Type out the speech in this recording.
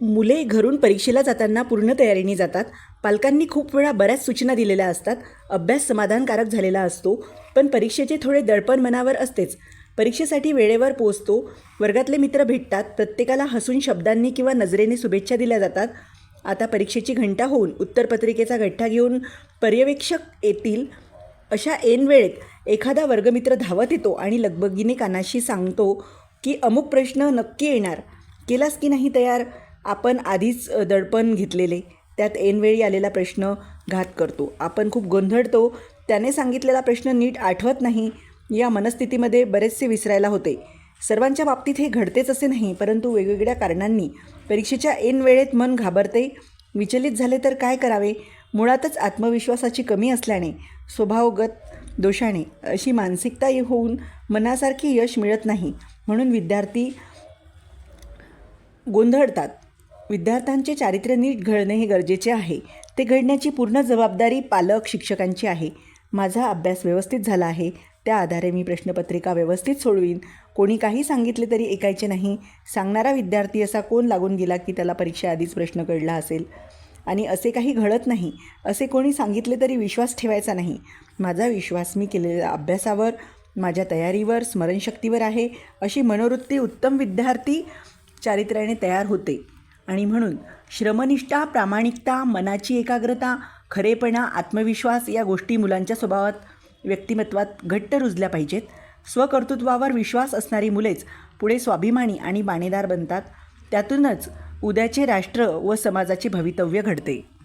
मुले घरून परीक्षेला जाताना पूर्ण तयारीने जातात. पालकांनी खूप वेळा बऱ्याच सूचना दिलेल्या असतात. अभ्यास समाधानकारक झालेला असतो पण परीक्षेचे थोडे दडपण मनावर असतेच. परीक्षेसाठी वेळेवर पोचतो वर्गातले मित्र भेटतात. प्रत्येकाला हसून शब्दांनी किंवा नजरेने शुभेच्छा दिल्या जातात. आता परीक्षेची घंटा होऊन उत्तरपत्रिकेचा गठ्ठा घेऊन पर्यवेक्षक येतील अशा ऐन वेळेत एखादा वर्गमित्र धावत येतो आणि लगबगीने कानाशी सांगतो की अमुक प्रश्न नक्की येणार. केलास की नाही तयार? आपण आधीच दडपण घेतलेले. त्यात ऐनवेळी आलेला प्रश्न घात करतो. आपण खूप गोंधळतो. त्याने सांगितलेला प्रश्न नीट आठवत नाही. या मनस्थितीमध्ये बरेचसे विसरायला होते. सर्वांच्या बाबतीत हे घडतेच असे नाही परंतु वेगवेगळ्या कारणांनी. परीक्षेच्या ऐन वेळेत मन घाबरते. विचलित झाले तर काय करावे? मुळातच आत्मविश्वासाची कमी असल्याने स्वभावगत दोषाने अशी मानसिकता होऊन मनासारखी यश मिळत नाही. म्हणून विद्यार्थी गोंधळतात. विद्यार्थ्यांचे चारित्र्य नीट घडणे हे गरजेचे आहे. ते घडण्याची पूर्ण जबाबदारी पालक शिक्षकांची आहे. माझा अभ्यास व्यवस्थित झाला आहे. त्या आधारे मी प्रश्नपत्रिका व्यवस्थित सोडवीन. कोणी काही सांगितले तरी ऐकायचे नाही. सांगणारा विद्यार्थी असा कोण लागून गेला की त्याला परीक्षा आधीच प्रश्न कळला असेल? आणि असे काही घडत नाही. असे कोणी सांगितले तरी विश्वास ठेवायचा नाही. माझा विश्वास मी केलेल्या अभ्यासावर माझ्या तयारीवर स्मरणशक्तीवर आहे अशी मनोवृत्ती उत्तम विद्यार्थी चारित्र्याने तयार होते. आणि म्हणून श्रमनिष्ठा प्रामाणिकता मनाची एकाग्रता खरेपणा आत्मविश्वास या गोष्टी मुलांच्या स्वभावात व्यक्तिमत्वात घट्ट रुजल्या पाहिजेत. स्वकर्तृत्वावर विश्वास असणारी मुलेच पुढे स्वाभिमानी आणि बाणेदार बनतात. त्यातूनच उद्याचे राष्ट्र व समाजाचे भवितव्य घडते.